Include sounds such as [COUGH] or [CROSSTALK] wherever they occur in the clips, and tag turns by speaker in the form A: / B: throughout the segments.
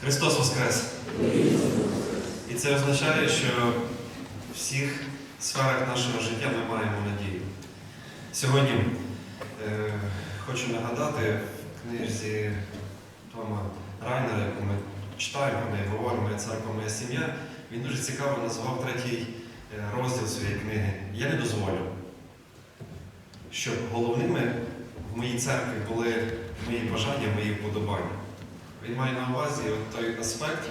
A: Христос Воскрес! І це означає, що в всіх сферах нашого життя ми маємо надію. Сьогодні е, хочу нагадати в книзі Тома Райнера, яку ми читаємо, неї говоримо, «Я церква, моя сім'я, він дуже цікаво назвав третій е, розділ своєї книги. Я не дозволю, щоб головними в моїй церкві були мої бажання, мої вподобання. Він має на увазі от той аспект,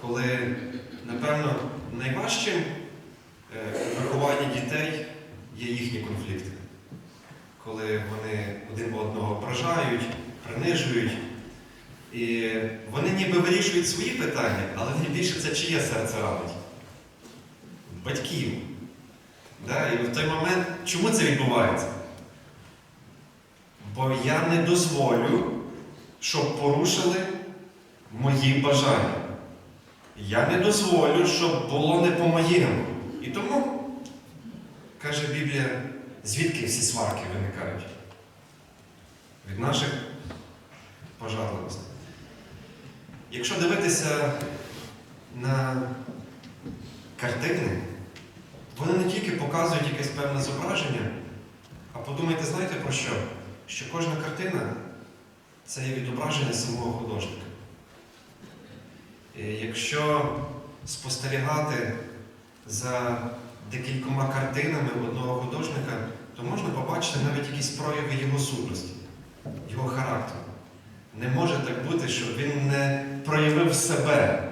A: коли, напевно, найважчим е, в вихованні дітей є їхні конфлікти. Коли вони один одного ображають, принижують. І вони ніби вирішують свої питання, але найбільше це чиє серце ранить? Батьків. Да? І в той момент, чому це відбувається? Бо я не дозволю, щоб порушили мої бажання. Я не дозволю, щоб було не по-моєму. І тому, каже Біблія, звідки всі сварки виникають? Від наших пожарливостей. Якщо дивитися на картини, вони не тільки показують якесь певне зображення, а подумайте, знаєте про що? Що кожна картина це є відображення самого художника. І якщо спостерігати за декількома картинами одного художника, то можна побачити навіть якісь прояви його сутності, його характеру. Не може так бути, щоб він не проявив себе,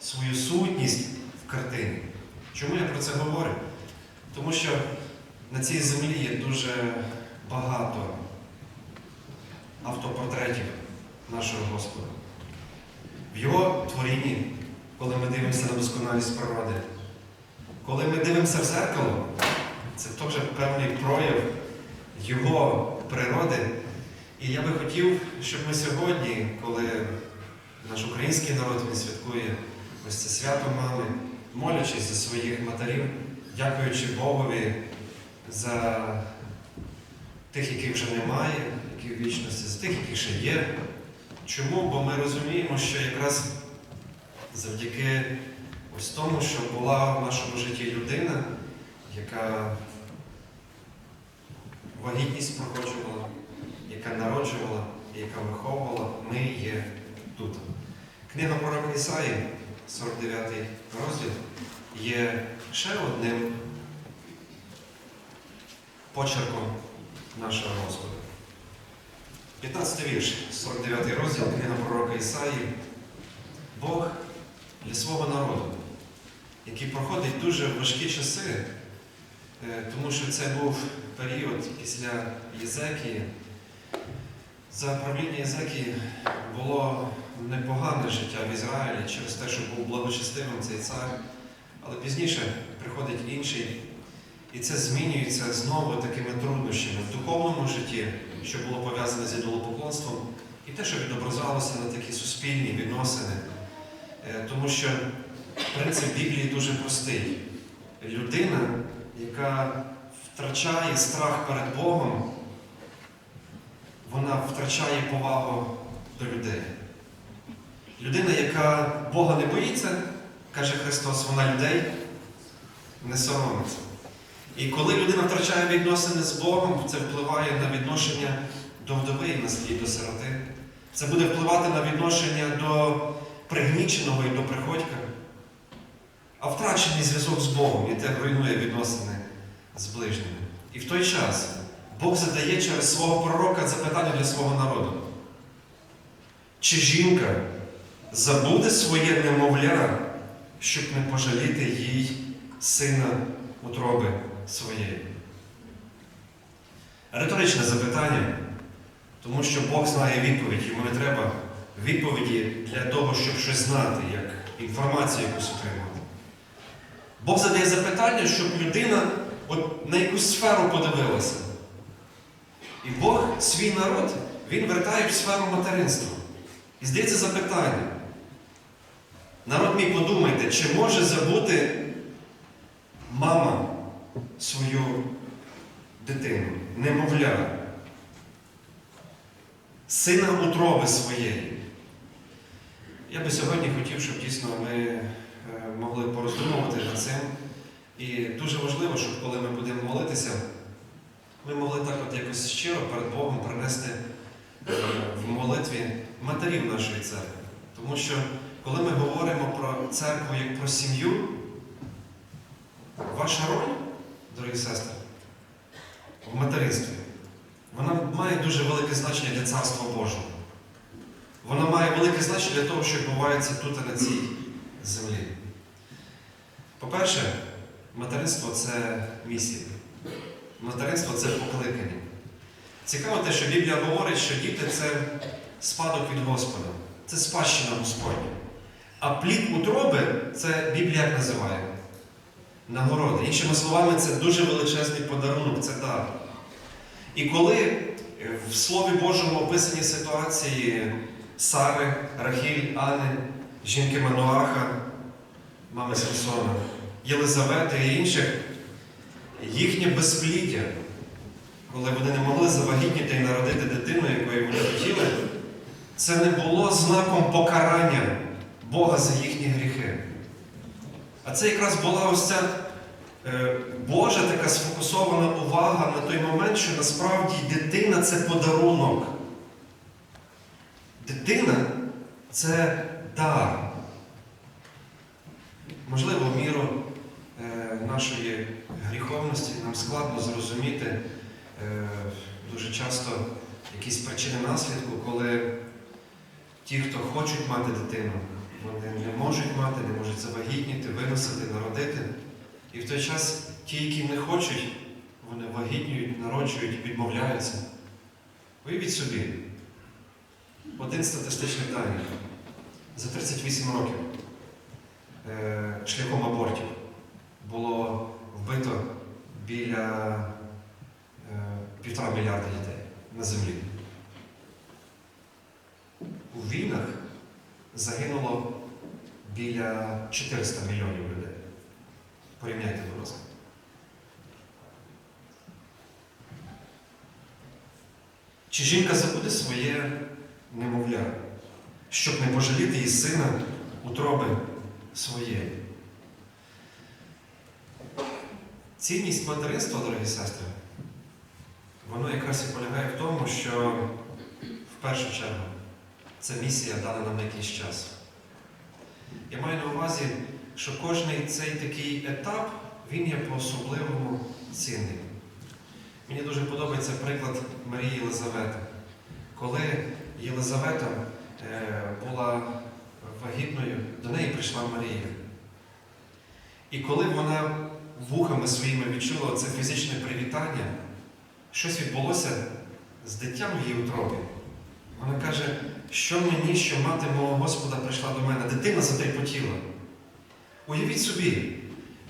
A: свою сутність в картині. Чому я про це говорю? Тому що на цій землі є дуже багато автопортретів нашого Господа. В Його творінні, коли ми дивимося на досконалість природи, коли ми дивимося в зеркало, це теж певний прояв Його природи. І я би хотів, щоб ми сьогодні, коли наш український народ він святкує ось це свято мами, молячись за своїх матерів, дякуючи Богові за тих, яких вже немає, які в вічності, за тих, які ще є. Чому? Бо ми розуміємо, що якраз завдяки ось тому, що була в нашому житті людина, яка вагітність проходжувала, яка народжувала яка виховувала, ми є тут. Книга пророка Ісаї, 49 розділ, є ще одним почерком нашого Господа. 15 вірш, 49 розділ, книга пророка Ісаї. Бог для свого народу, який проходить дуже важкі часи, е, тому що це був період після Єзекії. За правління Єзекії було непогане життя в Ізраїлі через те, що був благочестивим цей цар, але пізніше приходить інший. І це змінюється знову такими труднощами в духовному житті, що було пов'язане з ідолопоклонством, і те, що відображалося на такі суспільні відносини. Е, Тому що принцип Біблії дуже простий. Людина, яка втрачає страх перед Богом, вона втрачає повагу до людей. Людина, яка Бога не боїться, каже Христос, вона людей не соромиться. І коли людина втрачає відносини з Богом, це впливає на відношення до вдови і наслід до сироти. Це буде впливати на відношення до пригніченого і до приходька. А втрачений зв'язок з Богом і те руйнує відносини з ближніми. І в той час Бог задає через свого пророка запитання для свого народу. Чи жінка забуде своє немовля, щоб не пожаліти їй сина утроби своєї? Риторичне запитання, тому що Бог знає відповідь, йому не треба відповіді для того, щоб щось знати, як інформацію якусь отримати. Бог задає запитання, щоб людина от на якусь сферу подивилася. І Бог свій народ, він вертає в сферу материнства. І здається запитання. Народ мій, подумайте, чи може забути мама свою дитину, немовля, сина утроби своєї? Я би сьогодні хотів, щоб дійсно ми е, могли пороздумувати над цим. І дуже важливо, щоб коли ми будемо молитися, ми могли так от якось щиро перед Богом принести е, в молитві матерів нашої церкви. Тому що коли ми говоримо про церкву як про сім'ю, ваша роль, дорогі сестри, в материнстві, вона має дуже велике значення для Царства Божого. Вона має велике значення для того, що відбувається тут, на цій землі. По-перше, материнство це місія. Материнство це покликання. Цікаво те, що Біблія говорить, що діти це спадок від Господа, це спадщина Господня. А плід утроби це Біблія як називає? Нагорода. Іншими словами, це дуже величезний подарунок, це дар. І коли е, в Слові Божому описані ситуації Сари, Рахіль, Ани, жінки Мануаха, мами Самсона, Єлизавети і інших, їхнє безпліддя, коли вони не могли завагітніти і народити дитину, якої вони хотіли, це не було знаком покарання Бога за їхні гріхи. А це якраз була ось ця е, Божа така сфокусована увага на той момент, що насправді дитина це подарунок. Дитина це дар. Можливо, в міру е, нашої гріховності нам складно зрозуміти е, дуже часто якісь причини наслідку, коли ті, хто хочуть мати дитину, вони не можуть мати, не можуть завагітніти, виносити, народити. І в той час ті, які не хочуть, вони вагітнюють, народжують, відмовляються. Уявіть собі, один статистичний дані. За 38 років е, шляхом абортів було вбито біля е, півтора мільярда дітей на землі. У війнах загинуло біля 400 мільйонів людей. Порівняйте, будь ласка. Чи жінка забуде своє немовля, щоб не пожаліти її сина утроби своєї? Цінність материнства, дорогі сестри, воно якраз і полягає в тому, що в першу чергу це місія дана нам на якийсь час. Я маю на увазі, що кожний цей такий етап, він є по-особливому цінний. Мені дуже подобається приклад Марії Єлизавети. Коли Єлизавета е, була вагітною, до неї прийшла Марія. І коли вона вухами своїми відчула це фізичне привітання, щось відбулося з дитям в її утробі. Вона каже, що мені, що мати мого Господа прийшла до мене, дитина затріпотіла. Уявіть собі,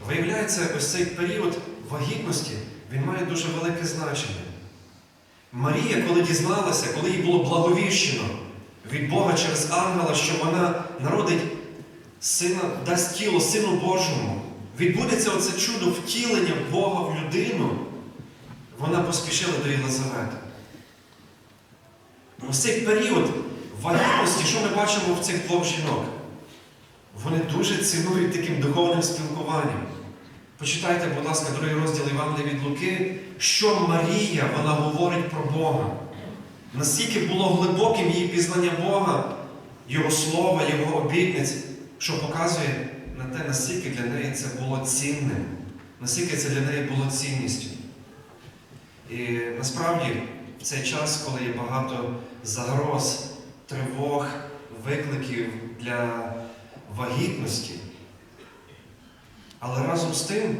A: виявляється, ось цей період вагітності, він має дуже велике значення. Марія, коли дізналася, коли їй було благовіщено від Бога через ангела, що вона народить сина, дасть тіло Сину Божому, відбудеться оце чудо втілення Бога в людину, вона поспішила до Єлизавети. Ось цей період вагітності, що ми бачимо в цих двох жінок? Вони дуже цінують таким духовним спілкуванням. Почитайте, будь ласка, другий розділ Івангелія від Луки, що Марія вона говорить про Бога. Наскільки було глибоким її пізнання Бога, Його слова, Його обітниць, що показує на те, наскільки для неї це було цінним, наскільки це для неї було цінністю. І насправді в цей час, коли є багато загроз, тривог, викликів для вагітності, але разом з тим,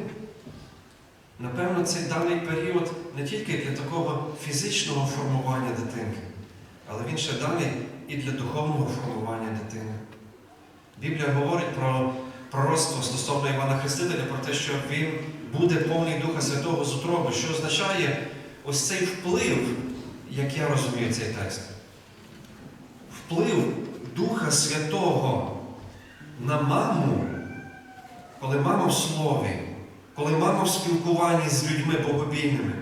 A: напевно, цей даний період не тільки для такого фізичного формування дитинки, але він ще даний і для духовного формування дитини. Біблія говорить про пророцтво стосовно Івана Хрестителя, про те, що він буде повний Духа Святого з утроби, що означає ось цей вплив, як я розумію цей текст. Вплив Духа Святого на маму, коли мама в слові, коли мама в спілкуванні з людьми богобійними,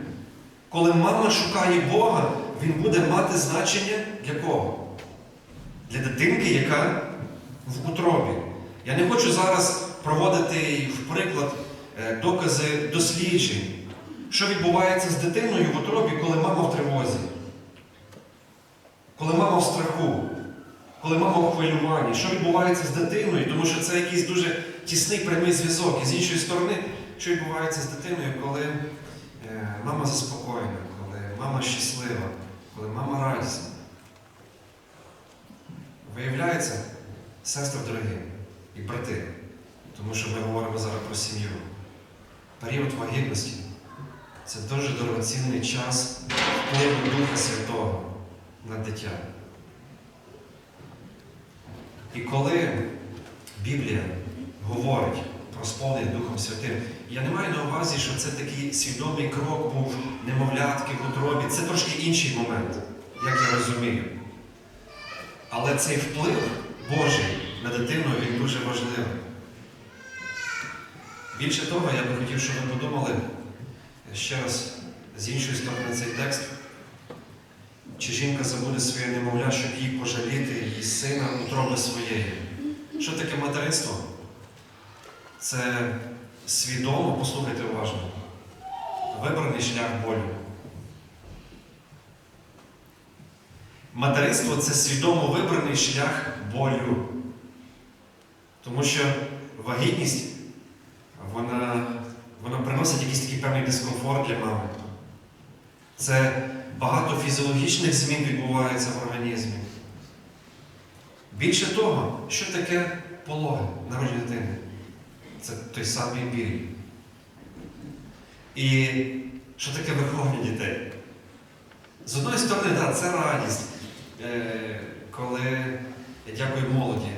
A: коли мама шукає Бога, він буде мати значення для кого? Для дитинки, яка в утробі. Я не хочу зараз проводити в приклад е, докази досліджень, що відбувається з дитиною в утробі, коли мама в тривозі, коли мама в страху, коли мама в хвилюванні, що відбувається з дитиною, тому що це якийсь дуже тісний прямий зв'язок. І з іншої сторони, що відбувається з дитиною, коли е, мама заспокоєна, коли мама щаслива, коли мама радісна. Виявляється, сестри дорогі і брати, тому що ми говоримо зараз про сім'ю. Період вагітності це дуже дорогоцінний час впливу Духа Святого на дитя. І коли Біблія говорить про сповнення Духом Святим, я не маю на увазі, що це такий свідомий крок був немовлятки в утробі. Це трошки інший момент, як я розумію. Але цей вплив Божий на дитину він дуже важливий. Більше того, я би хотів, щоб ви подумали ще раз з іншої сторони цей текст. Чи жінка забуде своє немовля, щоб їй пожаліти її сина утроби своєї? Що таке материнство? Це свідомо, послухайте уважно, вибраний шлях болю. Материнство це свідомо вибраний шлях болю. Тому що вагітність, вона, вона приносить якийсь такий певний дискомфорт для мами. Це багато фізіологічних змін відбувається в організмі. Більше того, що таке пологи народження дитини? Це той самий біль. І що таке виховання дітей? З одної сторони, так, це радість. Е, коли я дякую молоді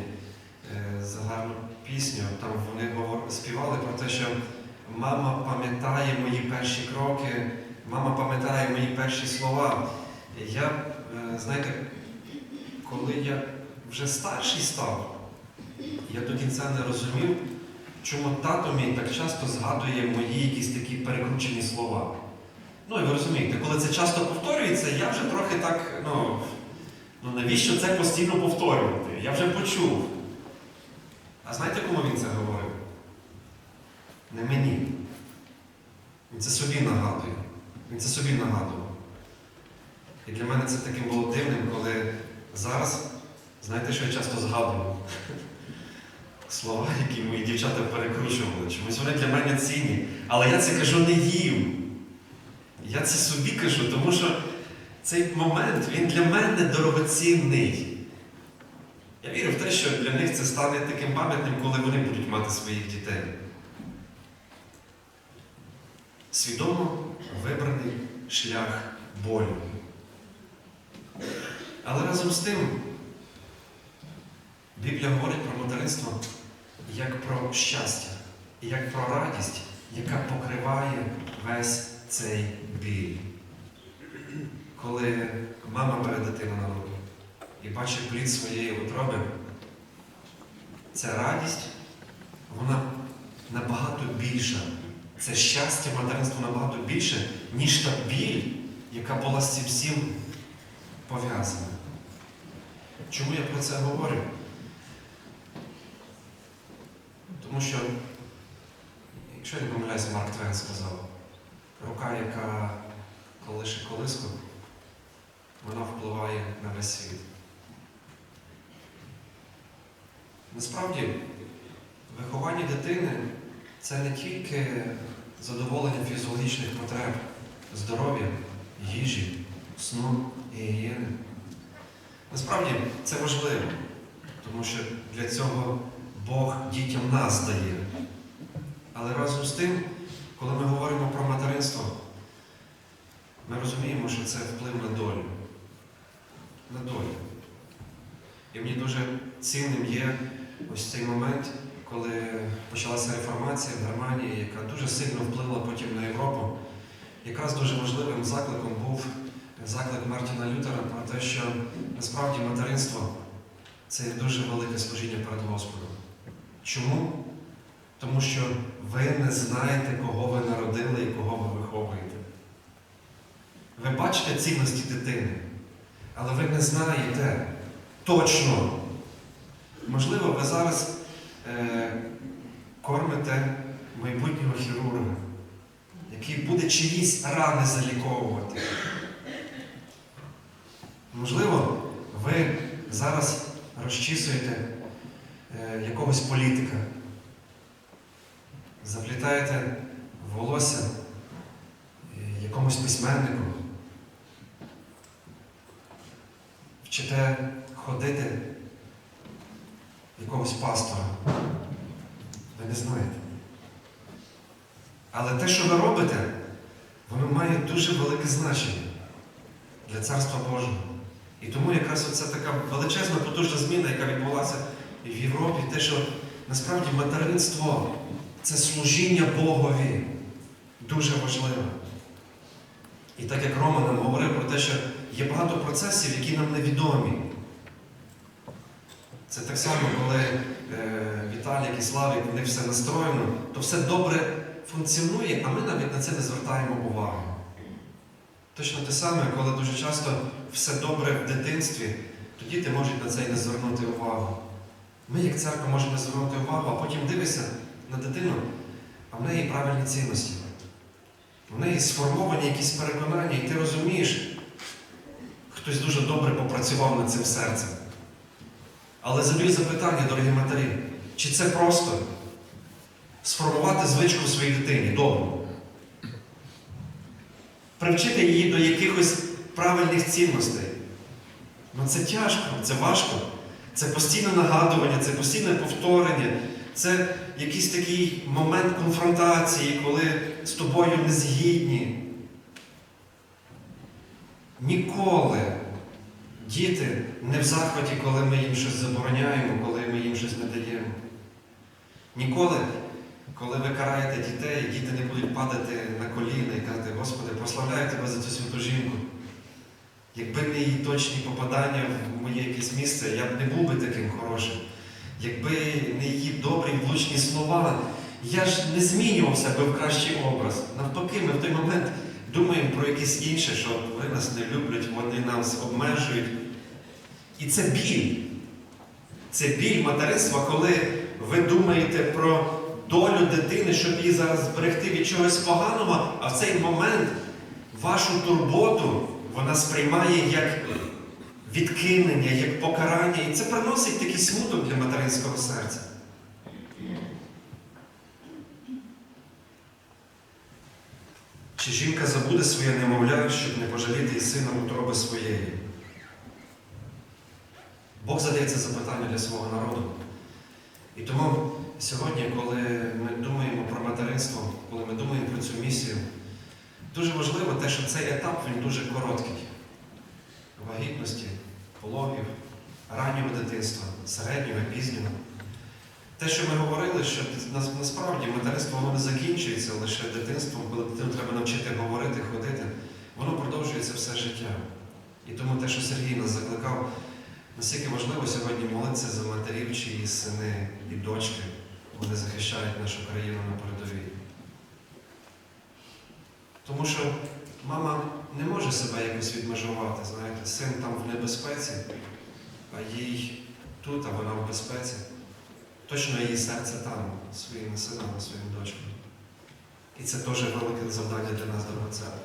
A: е, за гарну пісню, там вони співали про те, що мама пам'ятає мої перші кроки, мама пам'ятає мої перші слова. Я, е, знаєте, коли я вже старший став, я до кінця не розумів, чому тато мій так часто згадує мої якісь такі перекручені слова. Ну і ви розумієте, коли це часто повторюється, я вже трохи так, ну, ну навіщо це постійно повторювати? Я вже почув. А знаєте, кому він це говорив? Не мені. Він це собі нагадує. Він це собі нагадував. І для мене це таким було дивним, коли зараз, знаєте, що я часто згадую? [LAUGHS] Слова, які мої дівчата перекручували. Чомусь вони для мене цінні. Але я це кажу не їм. Я це собі кажу, тому що цей момент він для мене дорогоцінний. Я вірю в те, що для них це стане таким пам'ятним, коли вони будуть мати своїх дітей. Свідомо вибраний шлях болю. Але разом з тим Біблія говорить про материнство як про щастя, як про радість, яка покриває весь цей біль. Коли мама бере дитину на руки і бачить плід своєї утроби, ця радість, вона набагато більша. Це щастя материнства набагато більше, ніж та біль, яка була з цим всім пов'язана. Чому я про це говорю? Тому що, якщо я не помиляюся, Марк Твен сказав, рука, яка колише колиску, вона впливає на весь світ. Насправді, виховання дитини це не тільки задоволення фізіологічних потреб, здоров'я, їжі, сну і гігієни. Насправді це важливо, тому що для цього Бог дітям нас дає. Але разом з тим, коли ми говоримо про материнство, ми розуміємо, що це вплив на долю. На долю. І мені дуже цінним є ось цей момент, коли почалася реформація в Германії, яка дуже сильно вплинула потім на Європу. Якраз дуже важливим закликом був заклик Мартіна Лютера про те, що насправді материнство це дуже велике служіння перед Господом. Чому? Тому що ви не знаєте, кого ви народили і кого ви виховуєте. Ви бачите цінності дитини, але ви не знаєте точно, Можливо, ви зараз кормите майбутнього хірурга, який буде чиїсь рани заліковувати. Можливо, ви зараз розчісуєте е, якогось політика, заплітаєте волосся е, якомусь письменнику, вчите ходити якогось пастора. Ви не знаєте. Але те, що ви робите, воно має дуже велике значення для Царства Божого. І тому якраз оця така величезна потужна зміна, яка відбулася в Європі, те, що насправді материнство це служіння Богові дуже важливе. І так як Рома нам говорив про те, що є багато процесів, які нам невідомі. Це так само, коли е, Віталік і Славік, в все настроєно, то все добре функціонує, а ми навіть на це не звертаємо увагу. Точно те саме, коли дуже часто все добре в дитинстві, то діти можуть на це і не звернути увагу. Ми, як церква, можемо не звернути увагу, а потім дивишся на дитину, а в неї правильні цінності. В неї сформовані якісь переконання, і ти розумієш, хтось дуже добре попрацював над цим серцем. Але задаю запитання, дорогі матері, чи це просто сформувати звичку в своїй дитині добру? Привчити її до якихось правильних цінностей. Ну це тяжко, це важко. Це постійне нагадування, це постійне повторення, це якийсь такий момент конфронтації, коли з тобою не згідні. Ніколи діти не в захваті, коли ми їм щось забороняємо, коли ми їм щось не даємо. Ніколи, коли ви караєте дітей, діти не будуть падати на коліна і казати, Господи, прославляю тебе за цю святу жінку. Якби не її точні попадання в моє якесь місце, я б не був би таким хорошим. Якби не її добрі влучні слова, я ж не змінювався би в кращий образ. Навпаки, ми в той момент думаємо про якесь інше, що вони нас не люблять, вони нас обмежують. І це біль. Це біль материнства, коли ви думаєте про долю дитини, щоб її зараз зберегти від чогось поганого, а в цей момент вашу турботу вона сприймає як відкинення, як покарання. І це приносить такий смуток для материнського серця. Чи жінка забуде своє немовля, щоб не пожаліти і сина утроби своєї? Бог задає це запитання для свого народу. І тому сьогодні, коли ми думаємо про материнство, коли ми думаємо про цю місію, дуже важливо те, що цей етап він дуже короткий. Вагітності, пологів, раннього дитинства, середнього, пізнього. Те, що ми говорили, що насправді материнство воно не закінчується лише дитинством, коли дитину треба навчити говорити, ходити, воно продовжується все життя. І тому те, що Сергій нас закликав, наскільки важливо сьогодні молитися за матерів, чиї сини і дочки, вони захищають нашу країну на передовій. Тому що мама не може себе якось відмежувати, знаєте, син там в небезпеці, а їй тут, а вона в безпеці. Точно її серце там, своїми синами, своїм дочками. І це теж велике завдання для нас, дорога церква.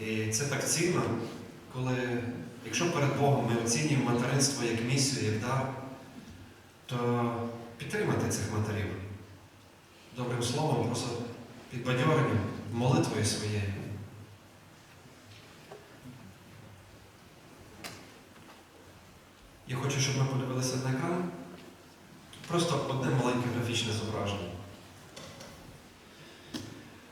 A: І це так цінно, коли, якщо перед Богом ми оцінюємо материнство як місію, як дар, то підтримати цих матерів добрим словом, просто підбадьоренням, молитвою своєю. Я хочу, щоб ми подивилися на екран. Просто одне маленьке графічне зображення.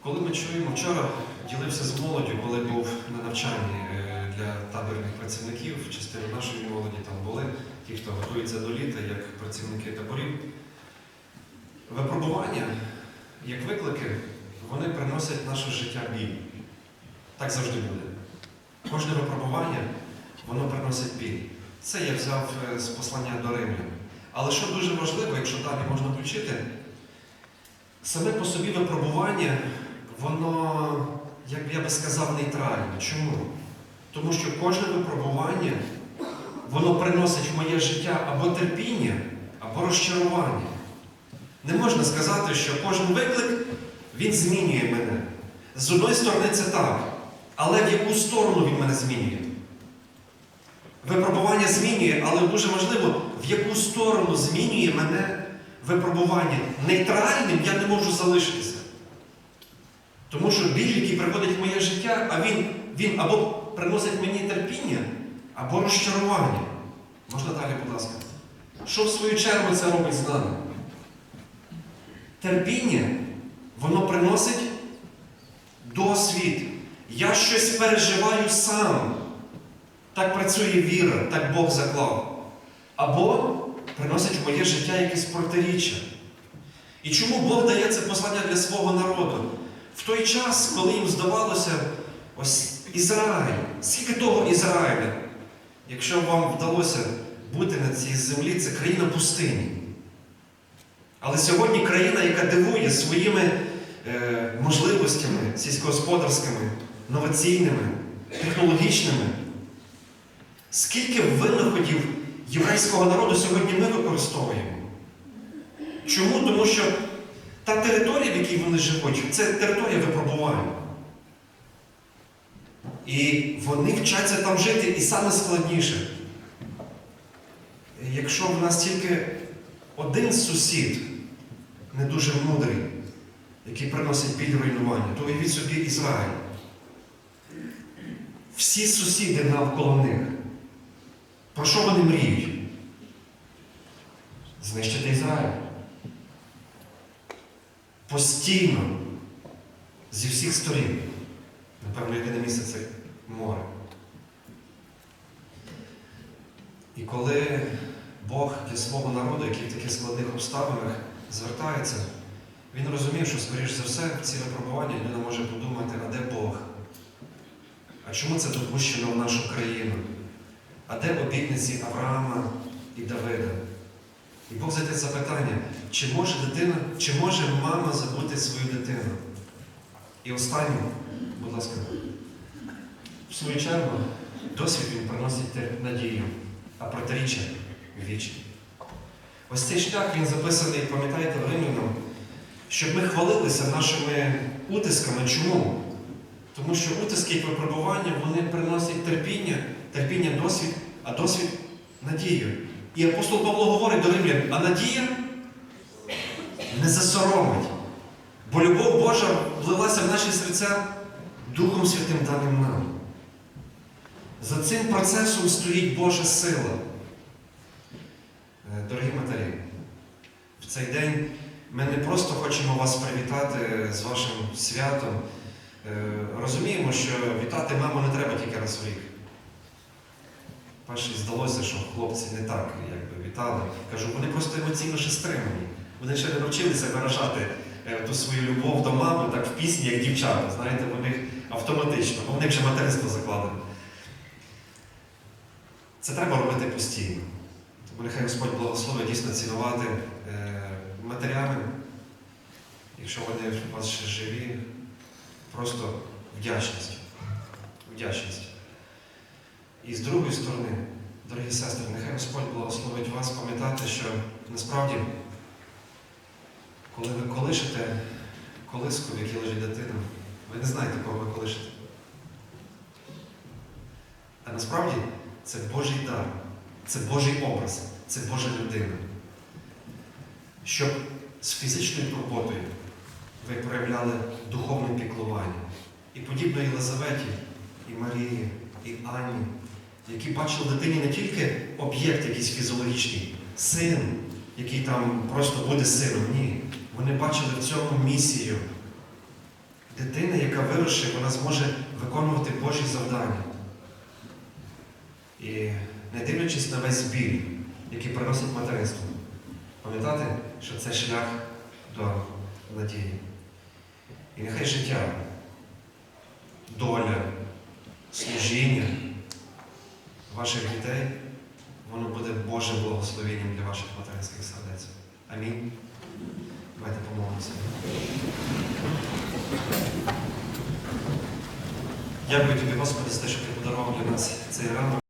A: Коли ми чуємо, вчора ділився з молоддю, коли був на навчанні е, для табірних працівників, частина нашої молоді там були, ті, хто готується до літа, як працівники таборів. Випробування, як виклики, вони приносять наше життя біль. Так завжди буде. Кожне випробування, воно приносить біль. Це я взяв е, з послання до Римлян. Але що дуже важливо, якщо далі можна включити, саме по собі випробування, воно, як я би сказав, нейтральне. Чому? Тому що кожне випробування воно приносить в моє життя або терпіння, або розчарування. Не можна сказати, що кожен виклик він змінює мене. З одної сторони, це так. Але в яку сторону він мене змінює? Випробування змінює, але дуже важливо, в яку сторону змінює мене випробування. Нейтральним я не можу залишитися. Тому що біль, який приходить в моє життя, а він, він або приносить мені терпіння, або розчарування. Можна далі, будь ласка. Що в свою чергу це робить з нами? Терпіння, воно приносить досвід. Я щось переживаю сам. Так працює віра, так Бог заклав. Або приносить в моє життя якесь протиріччя. І чому Бог дає це послання для свого народу? В той час, коли їм здавалося, ось Ізраїль, скільки того Ізраїля, якщо вам вдалося бути на цій землі, це країна пустині. Але сьогодні країна, яка дивує своїми е, можливостями сільськогосподарськими, новаційними, технологічними. Скільки винаходів єврейського народу сьогодні ми використовуємо? Чому? Тому що та територія, в якій вони живуть, це територія випробування. І вони вчаться там жити, і саме складніше. Якщо в нас тільки один сусід не дуже мудрий, який приносить біль руйнування, то уявіть собі Ізраїль. Всі сусіди навколо них. Про що вони мріють? Знищити Ізраїль. Постійно, зі всіх сторін. Напевно, єдине місце це море. І коли Бог для свого народу, який в таких складних обставинах звертається, він розумів, що, скоріш за все, ці випробування людина може подумати, а де Бог? А чому це допущено в нашу країну? А де обітниці Авраама і Давида? І Бог задає запитання, чи може дитина, чи може мама забути свою дитину? І останнє, будь ласка, в свою чергу, досвід він приносить надію, а протиріччя вічні. Ось цей шлях він записаний, пам'ятаєте, в Римлянам, щоб ми хвалилися нашими утисками. Чому? Тому що утиски і випробування вони приносять терпіння, терпіння досвід, а досвід надію. І апостол Павло говорить до римлян, а надія не засоромить. Бо любов Божа влилася в наші серця Духом Святим даним нам. За цим процесом стоїть Божа сила. Е, Дорогі матері, в цей день ми не просто хочемо вас привітати з вашим святом. Е, Розуміємо, що вітати маму не треба тільки раз в рік. Перше здалося, що хлопці не так якби, вітали. Кажу, вони просто емоційно ще стримані. Вони ще не навчилися виражати е, ту свою любов до мами так в пісні, як дівчата. Знаєте, у них автоматично, бо в них материнство закладено. Це треба робити постійно. Тому нехай Господь благословить дійсно цінувати е, матерями, якщо вони у вас ще живі, просто вдячність. Вдячність. І з другої сторони, дорогі сестри, нехай Господь благословить вас пам'ятати, що насправді, коли ви колишете колиску, в якій лежить дитина, ви не знаєте, кого ви колишете. А насправді це Божий дар, це Божий образ, це Божа людина. Щоб з фізичною турботою ви проявляли духовне піклування. І подібно Єлизаветі, і Марії, і Анні, які бачили дитині не тільки об'єкт якийсь фізіологічний, син, який там просто буде сином. Ні. Вони бачили в цьому місію. Дитина, яка виросше, вона зможе виконувати Божі завдання. І не дивлячись на весь біль, який приносить материнство, пам'ятати, що це шлях до надії. І нехай життя, доля, служіння ваших дітей, воно буде Божим благословенням для ваших материнських сердець. Амінь. Давайте помолимося. Дякую тобі, Господи, за те, що ти подарував для нас цей ранок.